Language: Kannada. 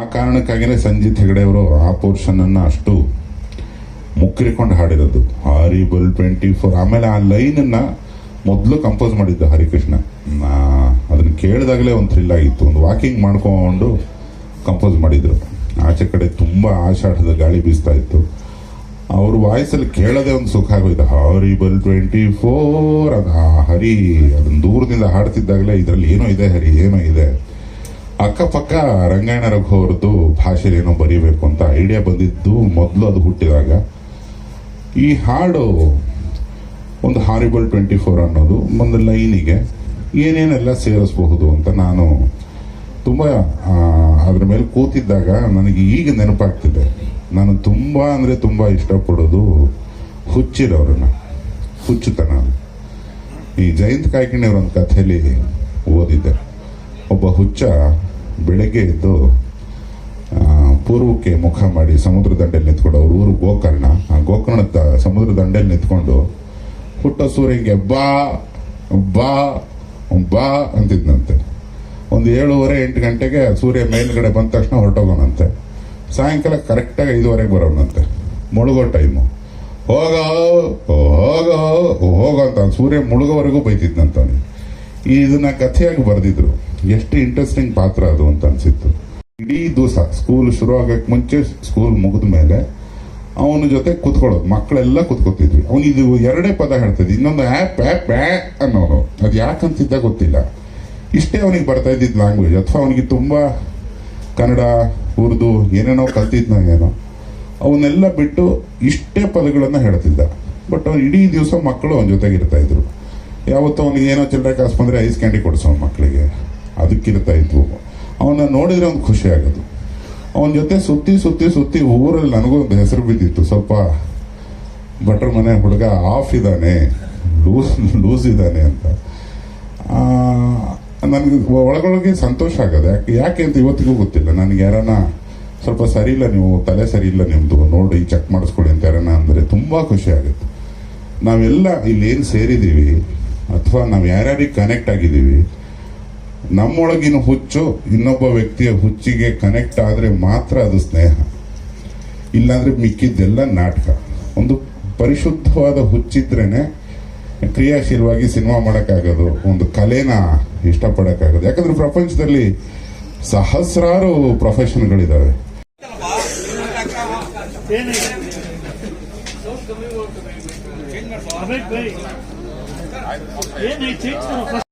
ಆ ಕಾರಣಕ್ಕಾಗಿನೇ ಸಂಜಿತ್ ಹೆಗಡೆ ಅವರು ಆ ಪೋರ್ಷನ್ ಅನ್ನ ಅಷ್ಟು ಮುಕ್ಕಿರಿಕೊಂಡು ಹಾಡಿರೋದು. ಹಾರಿಬಲ್ ಟ್ವೆಂಟಿ ಫೋರ್ ಆಮೇಲೆ ಆ ಲೈನ್ ಅನ್ನ ಮೊದಲು ಕಂಪೋಸ್ ಮಾಡಿದ್ದು ಹರಿಕೃಷ್ಣ. ಅದನ್ನ ಕೇಳಿದಾಗಲೇ ಒಂದು ಥ್ರಿಲ್ ಆಗಿತ್ತು. ಒಂದು ವಾಕಿಂಗ್ ಮಾಡ್ಕೊಂಡು ಕಂಪೋಸ್ ಮಾಡಿದ್ರು. ಆಚೆ ಕಡೆ ತುಂಬಾ ಆಷಾಢದ ಗಾಳಿ ಬೀಸ್ತಾ ಇತ್ತು. ಅವ್ರ ವಾಯ್ಸಲ್ಲಿ ಕೇಳೋದೇ ಒಂದು ಸುಖ ಆಗೋಯ್ತು. ಹಾರಿಬಲ್ ಟ್ವೆಂಟಿ ಫೋರ್ ಅದು ಹರಿ, ಅದನ್ನು ದೂರದಿಂದ ಹಾಡ್ತಿದ್ದಾಗಲೇ ಇದರಲ್ಲಿ ಏನೋ ಇದೆ ಹರಿ, ಏನೋ ಇದೆ. ಅಕ್ಕಪಕ್ಕ ರಂಗಾಯಣ ರಘು ಅವ್ರದ್ದು ಏನೋ ಬರೀಬೇಕು ಅಂತ ಐಡಿಯಾ ಬಂದಿದ್ದು ಮೊದಲು ಅದು ಹುಟ್ಟಿದಾಗ. ಈ ಹಾಡು ಒಂದು ಹಾರಿಬಲ್ ಟ್ವೆಂಟಿ ಫೋರ್ ಅನ್ನೋದು ಒಂದು ಲೈನಿಗೆ ಏನೇನೆಲ್ಲ ಸೇರಿಸಬಹುದು ಅಂತ ನಾನು ತುಂಬ ಅದ್ರ ಮೇಲೆ ಕೂತಿದ್ದಾಗ ನನಗೆ ಈಗ ನೆನಪಾಗ್ತಿದೆ. ನಾನು ತುಂಬ ಅಂದರೆ ತುಂಬ ಇಷ್ಟಪಡೋದು ಹುಚ್ಚಿರೋರನ್ನ ಹುಚ್ಚುತನ ಈ ಜಯಂತ್ ಕಾಯ್ಕಿಣಿ ಅವರ ಒಂದು ಕಥೆಯಲ್ಲಿ ಓದಿದ್ದೆ. ಒಬ್ಬ ಹುಚ್ಚ ಬೆಳಗ್ಗೆ ಎದ್ದು ಪೂರ್ವಕ್ಕೆ ಮುಖ ಮಾಡಿ ಸಮುದ್ರ ದಂಡೆಯಲ್ಲಿ ನಿಂತ್ಕೊಂಡು ಅವ್ರ ಊರು ಗೋಕರ್ಣ. ಆ ಗೋಕರ್ಣದ ಸಮುದ್ರ ದಂಡೆಯಲ್ಲಿ ನಿಂತ್ಕೊಂಡು ಹುಟ್ಟ ಸೂರ್ಯಂಗೆ ಬಾ ಬಾ ಬಾ ಅಂತಿದ್ನಂತೆ. ಒಂದು ಏಳುವರೆ, ಎಂಟು ಗಂಟೆಗೆ ಸೂರ್ಯ ಮೇಲ್ಗಡೆ ಬಂದ ತಕ್ಷಣ ಹೊರಟೋಗೋಣಂತೆ ಸಾಯಂಕಾಲ ಕರೆಕ್ಟಾಗಿ ಐದುವರೆಗೆ ಬರೋಣಂತೆ ಮುಳುಗೋ ಟೈಮು. ಹೋಗೋ ಹೋಗೋ ಹೋಗೋ ಅಂತ ಸೂರ್ಯ ಮುಳುಗೋವರೆಗೂ ಬೈತಿದ್ನಂತ ಅವ್ನಿಗೆ. ಇದನ್ನ ಕಥೆಯಾಗಿ ಬರೆದಿದ್ರು. ಎಷ್ಟು ಇಂಟ್ರೆಸ್ಟಿಂಗ್ ಪಾತ್ರ ಅದು ಅಂತ ಅನ್ಸಿತ್ತು. ಇಡೀ ದಿವಸ ಸ್ಕೂಲ್ ಶುರು ಆಗಕ್ಕೆ ಮುಂಚೆ ಸ್ಕೂಲ್ ಮುಗಿದ ಮೇಲೆ ಅವನ ಜೊತೆ ಕುತ್ಕೊಳ್ಳೋದು. ಮಕ್ಕಳೆಲ್ಲ ಕುತ್ಕೋತಿದ್ವಿ ಅವನು ಇದು ಎರಡೇ ಪದ ಹೇಳ್ತಿದ್ವಿ ಇನ್ನೊಂದು ಆ್ಯಪ್ ಆ್ಯಪ್ ಬ್ಯಾ ಅನ್ನೋನು. ಅದು ಯಾಕಂತಿದ್ದ ಗೊತ್ತಿಲ್ಲ. ಇಷ್ಟೇ ಅವನಿಗೆ ಬರ್ತಾ ಇದ್ದಿದ್ದು ಲ್ಯಾಂಗ್ವೇಜ್ ಅಥವಾ ಅವನಿಗೆ ತುಂಬಾ ಕನ್ನಡ, ಉರ್ದು ಏನೇನೋ ಕಲ್ತಿದ್ನ ಏನೋ ಅವನ್ನೆಲ್ಲ ಬಿಟ್ಟು ಇಷ್ಟೇ ಪದಗಳನ್ನು ಹೇಳ್ತಿದ್ದ. ಬಟ್ ಅವ್ನು ಇಡೀ ದಿವಸ ಮಕ್ಕಳು ಅವನ ಜೊತೆಗೆ ಇರ್ತಾ ಇದ್ರು. ಯಾವತ್ತೂ ಅವನಿಗೆ ಏನೋ ಚಿಲ್ಲರೆ ಕಾಸು ಬಂದರೆ ಐಸ್ ಕ್ಯಾಂಡಿ ಕೊಡಿಸೋ ಮಕ್ಕಳಿಗೆ. ಅದಕ್ಕಿರ್ತಾ ಇದ್ವು. ಅವನ್ನ ನೋಡಿದ್ರೆ ಒಂದು ಖುಷಿ ಆಗೋದು. ಅವನ ಜೊತೆ ಸುತ್ತಿ ಸುತ್ತಿ ಸುತ್ತಿ ಊರಲ್ಲಿ ನನಗೂ ಒಂದು ಹೆಸರು ಬಿದ್ದಿತ್ತು. ಸ್ವಲ್ಪ ಭಟ್ರ ಮನೆ ಹುಡುಗ ಆಫ್ ಇದ್ದಾನೆ, ಲೂಸ್ ಲೂಸ್ ಇದ್ದಾನೆ ಅಂತ. ನನಗೆ ಒಳಗೊಳಗೆ ಸಂತೋಷ ಆಗೋದು. ಯಾಕೆ ಯಾಕೆ ಅಂತ ಇವತ್ತಿಗೂ ಗೊತ್ತಿಲ್ಲ. ನನಗೆ ಯಾರನ್ನ ಸ್ವಲ್ಪ ಸರಿ ಇಲ್ಲ ನೀವು, ತಲೆ ಸರಿ ಇಲ್ಲ ನಿಮ್ಮದು ನೋಡಿ ಚೆಕ್ ಮಾಡಿಸ್ಕೊಳ್ಳಿ ಅಂತ ಯಾರನ್ನ ಅಂದರೆ ತುಂಬ ಖುಷಿ ಆಗುತ್ತೆ. ನಾವೆಲ್ಲ ಇಲ್ಲಿ ಏನು ಸೇರಿದ್ದೀವಿ. ಅಥವಾ ನಾವು ಯಾರ್ಯಾರಿಗೆ ಕನೆಕ್ಟ್ ಆಗಿದ್ದೀವಿ, ನಮ್ಮೊಳಗಿನ ಹುಚ್ಚು ಇನ್ನೊಬ್ಬ ವ್ಯಕ್ತಿಯ ಹುಚ್ಚಿಗೆ ಕನೆಕ್ಟ್ ಆದರೆ ಮಾತ್ರ ಅದು ಸ್ನೇಹ. ಇಲ್ಲಾಂದರೆ ಮಿಕ್ಕಿದ್ದೆಲ್ಲ ನಾಟಕ. ಒಂದು ಪರಿಶುದ್ಧವಾದ ಹುಚ್ಚಿದ್ರೇ ಕ್ರಿಯಾಶೀಲವಾಗಿ ಸಿನಿಮಾ ಮಾಡೋಕ್ಕಾಗೋದು, ಒಂದು ಕಲೆನ ಇಷ್ಟಪಡೋಕ್ಕಾಗೋದು. ಯಾಕಂದರೆ ಪ್ರಪಂಚದಲ್ಲಿ ಸಹಸ್ರಾರು ಪ್ರೊಫೆಷನ್ಗಳಿದ್ದಾವೆ अबे भाई ये नहीं चेंज करो